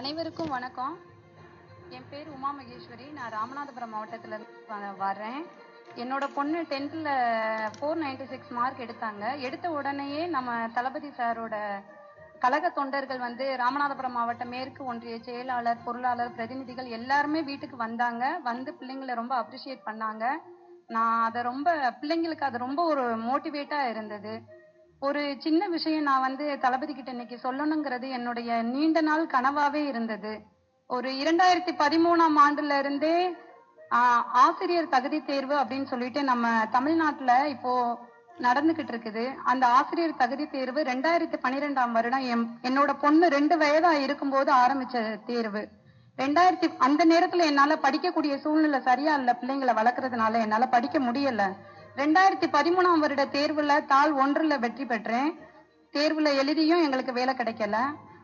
அனைவருக்கும் வணக்கம். என் பேர் உமா மகேஸ்வரி. நான் ராமநாதபுரம் மாவட்டத்தில் இருந்து வ- வர்றேன். என்னோட பொண்ணு டென்த்தில் ஃபோர் நைன்டி சிக்ஸ் மார்க் எடுத்தாங்க. எடுத்த உடனேயே நம்ம தளபதி சாரோட கழக தொண்டர்கள் வந்து ராமநாதபுரம் மாவட்ட மேற்கு ஒன்றிய செயலாளர் பொருளாளர் பிரதிநிதிகள் எல்லாருமே வீட்டுக்கு வந்தாங்க. வந்து பிள்ளைங்களை ரொம்ப அப்ரிஷியேட் பண்ணாங்க. நான் அதை ரொம்ப பிள்ளைங்களுக்கு அது ரொம்ப ஒரு மோட்டிவேட்டாக இருந்தது. ஒரு சின்ன விஷயம் நான் வந்து தளபதி கிட்ட இன்னைக்கு சொல்லணுங்கிறது என்னுடைய நீண்ட நாள் கனவாவே இருந்தது. ஒரு இரண்டாயிரத்தி பதிமூணாம் ஆண்டுல இருந்தே ஆசிரியர் தகுதி தேர்வு அப்படின்னு சொல்லிட்டு நம்ம தமிழ்நாட்டுல இப்போ நடந்துகிட்டு இருக்குது. அந்த ஆசிரியர் தகுதி தேர்வு ரெண்டாயிரத்தி பன்னிரெண்டாம் வருடம் என் என்னோட பொண்ணு ரெண்டு வயதா இருக்கும்போது ஆரம்பிச்ச தேர்வு. ரெண்டாயிரத்தி அந்த நேரத்துல என்னால படிக்கக்கூடிய சூழ்நிலை சரியா இல்ல பிள்ளைங்களை வளர்க்கறதுனால என்னால படிக்க முடியல. ரெண்டாயிரத்தி பதிமூணாம் வருட தேர்வுல தாள் ஒன்றுல வெற்றி பெற்றேன். தேர்வுல எழுதியும் எங்களுக்கு வேலை கிடைக்கல.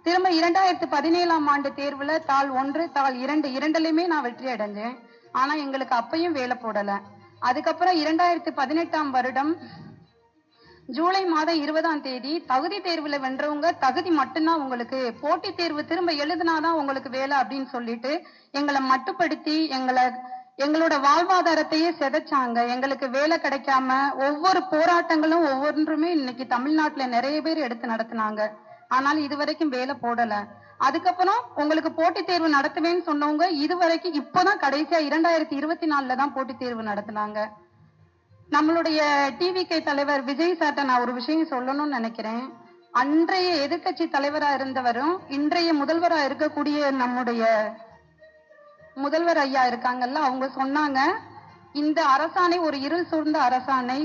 திரும்ப இரண்டாயிரத்தி பதினேழாம் ஆண்டு தேர்வுல தாள் ஒன்று தாள் இரண்டு இரண்டுலயுமே நான் வெற்றி அடைஞ்சேன். ஆனா எங்களுக்கு அப்பயும் வேலை போடல. அதுக்கப்புறம் இரண்டாயிரத்தி பதினெட்டாம் வருடம் ஜூலை மாதம் இருபதாம் தேதி தகுதி தேர்வுல வென்றவங்க தகுதி மட்டும்தான் உங்களுக்கு. போட்டி தேர்வு திரும்ப எழுதினாதான் உங்களுக்கு வேலை அப்படின்னு சொல்லிட்டு எங்களை மட்டுப்படுத்தி எங்களை எங்களோட வாழ்வாதாரத்தையே சிதைச்சாங்க. எங்களுக்கு வேலை கிடைக்காம ஒவ்வொரு போராட்டங்களும் ஒவ்வொன்றுமே இன்னைக்கு தமிழ்நாட்டுல நிறைய பேர் எடுத்து நடத்தினாங்க. ஆனால் இதுவரைக்கும் வேலை போடல. அதுக்கப்புறம் உங்களுக்கு போட்டித் தேர்வு நடத்துவேன்னு சொன்னவங்க இதுவரைக்கும் இப்போதான் கடைசியா இரண்டாயிரத்தி இருபத்தி நாலுல தான் போட்டித் தேர்வு நடத்தினாங்க. நம்மளுடைய டிவிகே தலைவர் விஜய் சார்ட்ட நான் ஒரு விஷயம் சொல்லணும்னு நினைக்கிறேன். அன்றைய எதிர்க்கட்சி தலைவரா இருந்தவரும் இன்றைய முதல்வரா இருக்கக்கூடிய நம்முடைய முதல்வர் ஐயா இருக்காங்கல்ல அவங்க சொன்னாங்க இந்த அரசாணை ஒரு இருள் சூழ்ந்த அரசாணை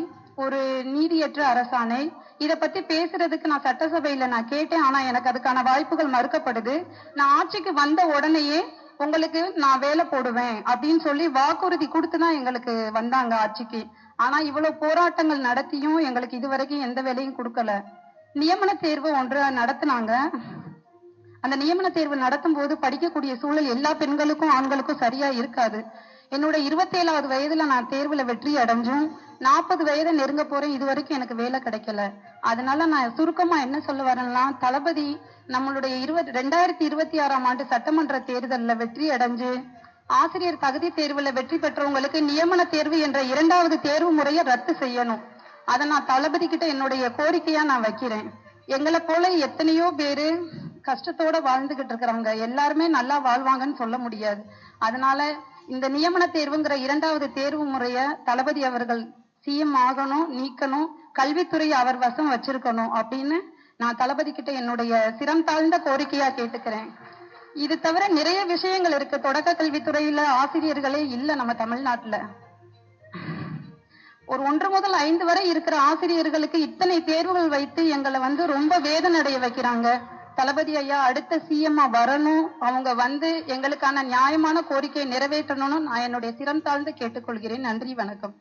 ஒரு நீதியற்ற அரசாணை. இத பத்தி பேசுறதுக்கு நான் சட்டசபையில நான் கேட்டேன் ஆனா எனக்கு அதுக்கான வாய்ப்புகள் மறுக்கப்படுது. நான் ஆட்சிக்கு வந்த உடனேயே உங்களுக்கு நான் வேலை போடுவேன் அப்படின்னு சொல்லி வாக்குறுதி கொடுத்து தான் எங்களுக்கு வந்தாங்க ஆட்சிக்கு. ஆனா இவ்வளவு போராட்டங்கள் நடத்தியும் எங்களுக்கு இதுவரைக்கும் எந்த வேலையும் கொடுக்கல. நியமன தேர்வு ஒன்று நடத்தினாங்க. அந்த நியமன தேர்வு நடத்தும் போது படிக்கக்கூடிய சூழல் எல்லா பெண்களுக்கும் ஆண்களுக்கும் சரியா இருக்காது. என்னோட இருபத்தேழாவது வயதுல நான் தேர்வுல வெற்றி அடைஞ்சும் நாற்பது வயதை நெருங்க போறேன் இது வரைக்கும் எனக்கு வேலை கிடைக்கல. அதனால நான் சுருக்கமா என்ன சொல்ல வரேன்னா தளபதி நம்மளுடைய இருபது ரெண்டாயிரத்தி இருபத்தி ஆறாம் ஆண்டு சட்டமன்ற தேர்தலில் வெற்றி அடைஞ்சு ஆசிரியர் தகுதி தேர்வுல வெற்றி பெற்றவங்களுக்கு நியமன தேர்வு என்ற இரண்டாவது தேர்வு முறையை ரத்து செய்யணும். அதை நான் தளபதி கிட்ட என்னுடைய கோரிக்கையா நான் வைக்கிறேன். எங்களை போல எத்தனையோ பேரு கஷ்டத்தோட வாழ்ந்துகிட்டு இருக்கிறவங்க எல்லாருமே நல்லா வாழ்வாங்கன்னு சொல்ல முடியாது. அதனால இந்த நியமன தேர்வுங்கிற இரண்டாவது தேர்வு முறைய தளபதி அவர்கள் சிஎம் ஆகணும் நீக்கணும் கல்வித்துறை அவர் வசம் வச்சிருக்கணும் அப்படின்னு நான் தளபதி கிட்ட என்னுடைய சிரம் தாழ்ந்த கோரிக்கையா கேட்டுக்கிறேன். இது தவிர நிறைய விஷயங்கள் இருக்கு. தொடக்க கல்வித்துறையில ஆசிரியர்களே இல்ல நம்ம தமிழ்நாட்டுல. ஒரு ஒன்று முதல் ஐந்து வரை இருக்கிற ஆசிரியர்களுக்கு இத்தனை தேர்வுகள் வைத்து எங்களை வந்து ரொம்ப வேதனடைய வைக்கிறாங்க. தளபதி ஐயா அடுத்த சிஎம்மா வரணும். அவங்க வந்து எங்களுக்கான நியாயமான கோரிக்கையை நிறைவேற்றணும்னு நான் என்னுடைய சிரம் தாழ்ந்து கேட்டுக்கொள்கிறேன். நன்றி வணக்கம்.